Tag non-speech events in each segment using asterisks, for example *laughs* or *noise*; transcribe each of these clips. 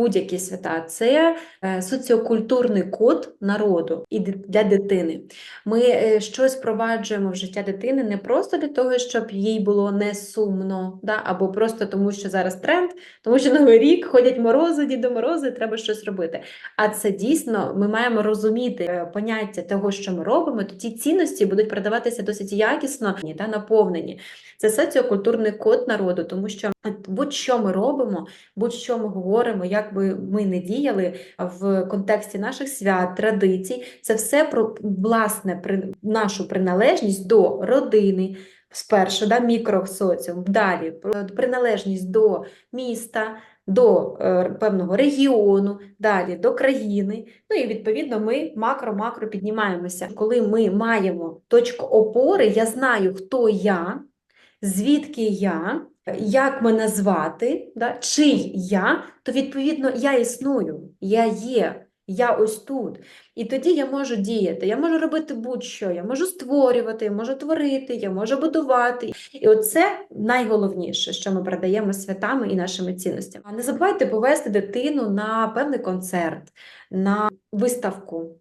будь-які свята це е, соціокультурний код народу і для дитини. Ми е, щось впроваджуємо в життя дитини не просто для того, щоб їй було не сумно, да? або просто тому, що зараз тренд, тому що Новий рік ходять морози, Діду Морози, треба щось робити. А це дійсно ми маємо розуміти е, поняття того, що ми робимо, то ті цінності будуть передаватися досить якісно та наповнені. Це соціокультурний код народу, тому що будь-що ми робимо, будь-що ми говоримо, як би ми не діяли в контексті наших свят, традицій, це все про власне при, нашу приналежність до родини. Спершу да, мікросоціум, далі приналежність до міста, до е, певного регіону, далі до країни. Ну і відповідно ми макро-макро піднімаємося. Коли ми маємо точку опори, я знаю, хто я, звідки я, як мене звати, да, чий я, то відповідно я існую, я є. Я ось тут. І тоді я можу діяти, я можу робити будь-що, я можу створювати, я можу творити, я можу будувати. І оце найголовніше, що ми передаємо святами і нашими цінностями. А не забувайте повести дитину на певний концерт, на виставку.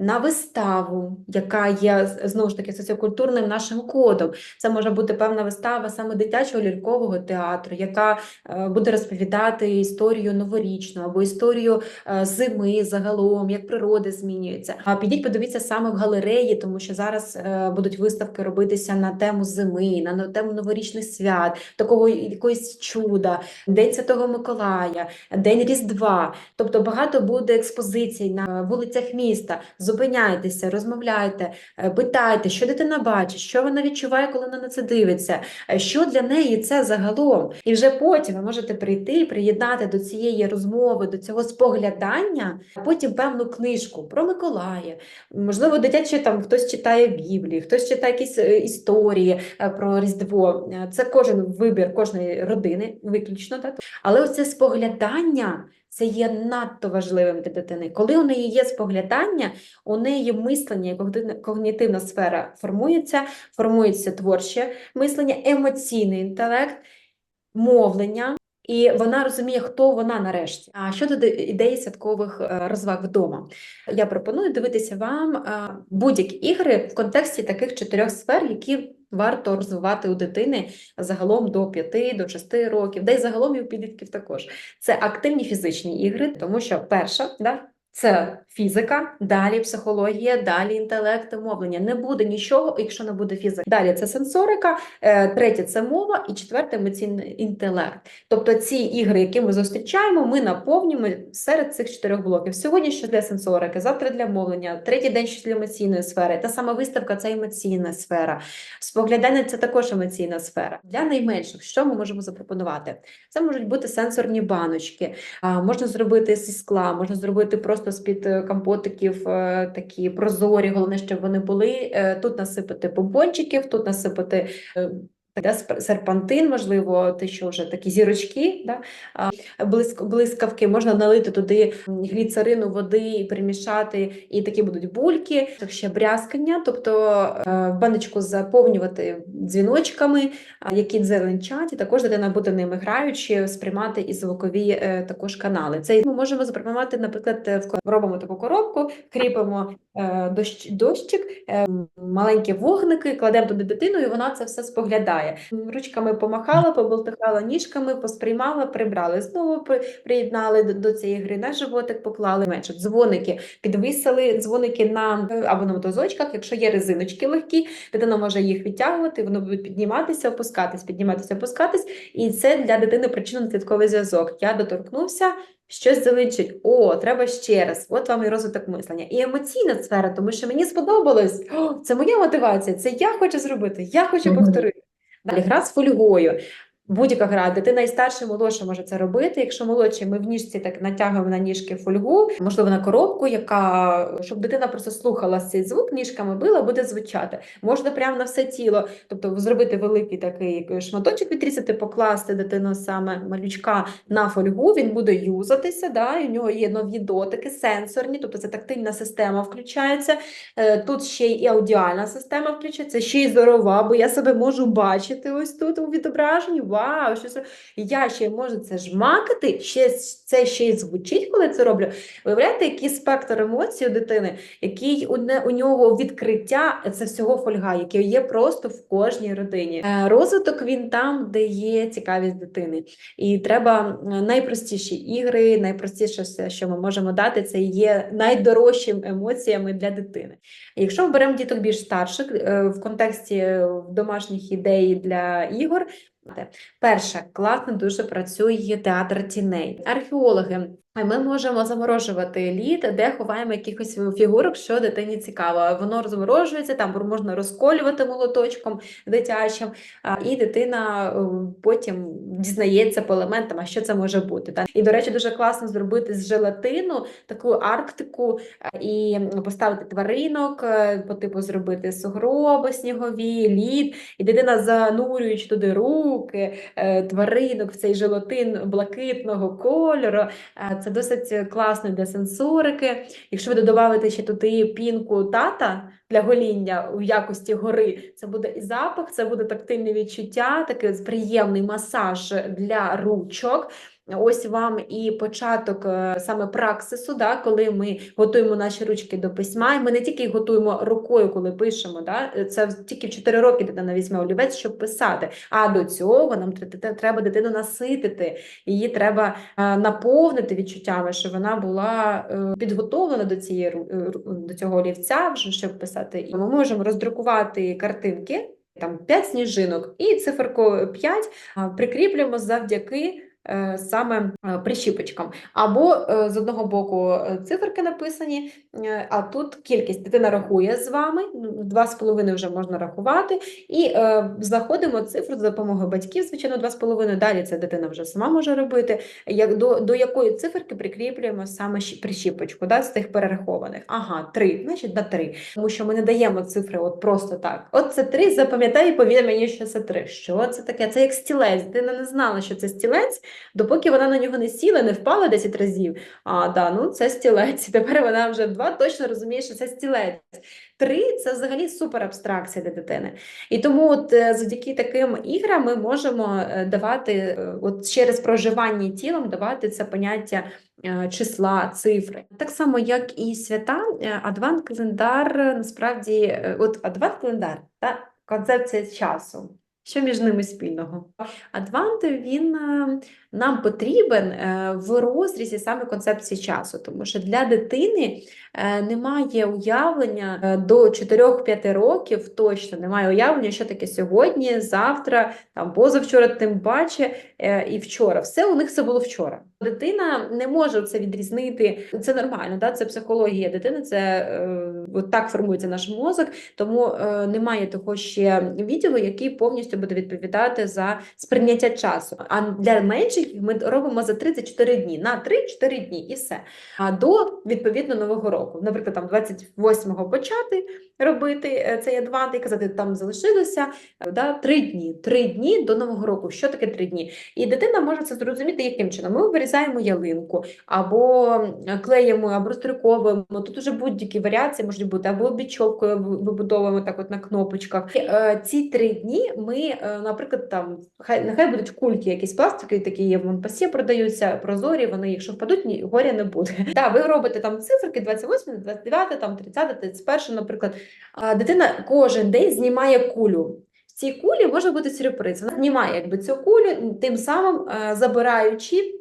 На виставу, яка є знову ж таки соціокультурним нашим кодом. Це може бути певна вистава саме дитячого лялькового театру, яка е, буде розповідати історію новорічну або історію е, зими загалом, як природа змінюється. А підіть, подивіться саме в галереї, тому що зараз е, будуть виставки робитися на тему зими, на тему новорічних свят, такого якогось чуда, День Святого Миколая, День Різдва. Тобто багато буде експозицій на вулицях міста. Зупиняйтеся, розмовляйте, е, питайте, що дитина бачить, що вона відчуває, коли вона на це дивиться, е, що для неї це загалом. І вже потім ви можете прийти і приєднати до цієї розмови, до цього споглядання, потім певну книжку про Миколая. Можливо, дитяче там хтось читає Біблію, хтось читає якісь е, історії про Різдво. Це кожен вибір кожної родини, виключно так. Але оце споглядання. Це є надто важливим для дитини. Коли у неї є споглядання, у неї мислення і когнітивна сфера формується, формується творче мислення, емоційний інтелект, мовлення, і вона розуміє, хто вона нарешті. А щодо ідеї святкових е, розваг вдома, я пропоную дивитися вам е, будь-які ігри в контексті таких чотирьох сфер, які варто розвивати у дитини загалом до 5, до 6 років, де й загалом і у підлітків також. Це активні фізичні ігри, тому що перша, да, це фізика, далі психологія, далі інтелект, мовлення. Не буде нічого, якщо не буде фізики. Далі це сенсорика, е, третє це мова і четверте емоційний інтелект. Тобто ці ігри, які ми зустрічаємо, ми наповнюємо серед цих чотирьох блоків. Сьогодні щось для сенсорики, завтра для мовлення, третій день щось для емоційної сфери. Та сама виставка це емоційна сфера. Споглядання це також емоційна сфера. Для найменших, що ми можемо запропонувати? Це можуть бути сенсорні баночки, можна зробити зі скла, можна зробити просто з-під е, компотиків е, такі прозорі, головне, щоб вони були. Е, Тут насипати бомбончиків, тут насипати. Да, серпантин, можливо, те, що вже такі зірочки, да, блиск, блискавки, можна налити туди гліцерину води і перемішати, і такі будуть бульки, ще брязкання, тобто е, баночку заповнювати дзвіночками, які дзеленчать, і також дитина буде ними граючи, сприймати і звукові е, також канали. Це ми можемо запропонувати, наприклад, е, робимо таку коробку, кріпимо дощ, дощик, маленькі вогники, кладемо туди дитину, і вона це все споглядає. М, Ручками помахала, поболтихала ніжками, посприймала, прибрали. Знову приєднали до, до цієї гри на животик, поклали менше. Дзвоники підвисили дзвоники на е, або на мотозочках, якщо є резиночки легкі, дитина може їх відтягувати, вони будуть підніматися, опускатись, підніматися, опускатись. І це для дитини причинно-наслідковий зв'язок. Я доторкнувся, щось заличить. О, треба ще раз. От вам і розвиток мислення. І емоційна сфера, тому що мені сподобалось. О, це моя мотивація, це я хочу зробити, я хочу повторити. Далі гра з фольгою. Будь-яка гра, дитина і старша, і молодша може це робити. Якщо молодші, ми в ніжці так натягуємо на ніжки фольгу, можливо, на коробку, яка щоб дитина просто слухала цей звук, ніжками била, буде звучати. Можна прямо на все тіло, тобто зробити великий такий шматочок відрізати, покласти дитину саме малючка на фольгу, він буде юзатися, да, і в нього є нові дотики, сенсорні, тобто це тактильна система включається. Е, Тут ще й аудіальна система включається, ще й зорова, бо я себе можу бачити ось тут у відображенні. Вау, що це я ще можу це жмакати, ще це ще й звучить, коли це роблю. Виявляєте, який спектр емоцій у дитини, який у, не, у нього відкриття це всього фольга, яке є просто в кожній родині. Е, Розвиток він там, де є цікавість дитини. І треба найпростіші ігри, найпростіше все, що ми можемо дати, це є найдорожчими емоціями для дитини. Якщо ми беремо діток більш старших е, в контексті е, домашніх ідей для ігор, перше, класно дуже працює театр тіней. Археологи. Ми можемо заморожувати лід, де ховаємо якихось фігурок, що дитині цікаво. Воно розморожується, там можна розколювати молоточком дитячим, і дитина е, потім дізнається по елементам, а що це може бути. І, до речі, дуже класно зробити з желатину таку арктику е, і поставити тваринок, е, по типу зробити сугроби снігові, лід, і дитина, занурюючи туди руки, тваринок в цей желатин блакитного кольору. е, Це досить класно для сенсорики. Якщо ви додавите ще туди пінку тата для гоління в якості гори, це буде і запах, це буде тактильне відчуття, такий приємний масаж для ручок. Ось вам і початок е, саме праксису, да, коли ми готуємо наші ручки до письма. І ми не тільки готуємо рукою, коли пишемо. Да, е, це тільки в 4 роки дитина візьме олівець, щоб писати. А до цього нам тр- тр- треба дитину наситити, її треба е, наповнити відчуттями, щоб вона була підготовлена до цієї до цього олівця, вже щоб писати. І ми можемо роздрукувати картинки. Там 5 сніжинок і циферку 5 прикріплюємо завдяки саме е, прищіпочкам. Або е, з одного боку е, циферки написані, е, а тут кількість дитина рахує з вами, ну, два з половиною вже можна рахувати, і е, знаходимо цифру за допомогою батьків, звичайно, два з половиною. Далі це дитина вже сама може робити. Як до, до якої циферки прикріплюємо саме прищіпочку, да, з тих перерахованих. Ага, три, значить на три. Тому що ми не даємо цифри от просто так. От це три, запам'ятай і повір мені, що це три. Що це таке? Це як стілець. Дитина не знала, що це стілець, допоки вона на нього не сіла, не впала 10 разів. А, да, ну це стілець. *laughs* Тепер вона вже два точно розуміє, що це стілець. Три це взагалі супер абстракція для дитини. І тому, от е, завдяки таким іграм, ми можемо е, давати, е, от через проживання тілом, давати це поняття числа, цифри. Так само, як і свята, адвант календар е, насправді, от адвант календар та концепція часу. Що між ними спільного? Адвант він е, нам потрібен е, в розрізі саме концепції часу, тому що для дитини е, немає уявлення до 4-5 років, точно немає уявлення, що таке сьогодні, завтра, там позавчора, тим паче і вчора. Все у них це було вчора. Дитина не може це відрізнити. Це нормально, да? це психологія дитини, це от так формується наш мозок, тому немає того ще відділу, який повністю буде відповідати за сприйняття часу. А для менших ми робимо за 34 дні, на 3-4 дні і все. А до відповідно нового року. Наприклад, там 28-го почати робити е, цей адвант і казати, там залишилося е, да, 3 дні. 3 дні до нового року. Що таке 3 дні? І дитина може це зрозуміти, яким чином. Ми вирізаємо ялинку, або е, клеїмо, або розтриковуємо. Тут уже будь-які варіації можуть бути, або бічовкою вибудовуємо так от на кнопочках. І, е, ці три дні ми, е, наприклад, там хай нехай будуть кульки, якісь пластики, такі є в Монпасі, продаються прозорі. Вони, якщо впадуть, ні горя не буде. *laughs* Та ви робите там циферки 28, 29, там 30, 31, наприклад. А дитина кожен день знімає кулю. В цій кулі може бути сюрприз. Вона знімає якби цю кулю, тим самим е, забираючи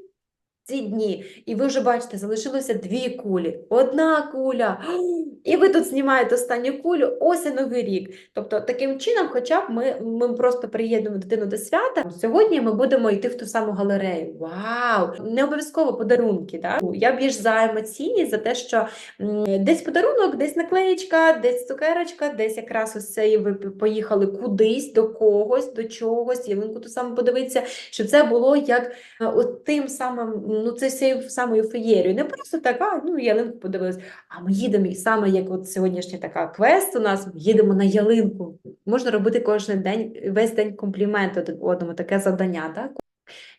ці дні. І ви вже бачите, залишилося дві кулі, одна куля. І ви тут знімаєте останню кулю, ось і новий рік. Тобто, таким чином, хоча б ми, ми просто приєднуємо дитину до свята. Сьогодні ми будемо йти в ту саму галерею. Вау! Не обов'язково подарунки. Да? Я більш за емоційність, за те, що десь подарунок, десь наклеєчка, десь цукерочка, десь якраз ось це ви поїхали кудись, до когось, до чогось, ялинку ту саму подивитися, щоб це було як е, от тим самим, ну це цією самою феєрією. Не просто так, а ну ялинку подивилась. А ми їдемо саме як от сьогоднішня така квест у нас, їдемо на ялинку. Можна робити кожен день, весь день компліменти один одному, таке завдання, так?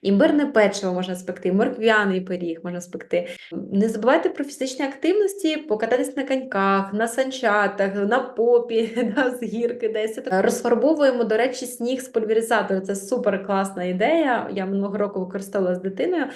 Імбирне печиво можна спекти, морквяний пиріг можна спекти. Не забувайте про фізичні активності, покататись на коньках, на санчатах, на попі, *laughs* да, з гірки десь. Розфарбовуємо, до речі, сніг з пульверизатору. Це супер класна ідея. Я минулого року використовувала з дитиною.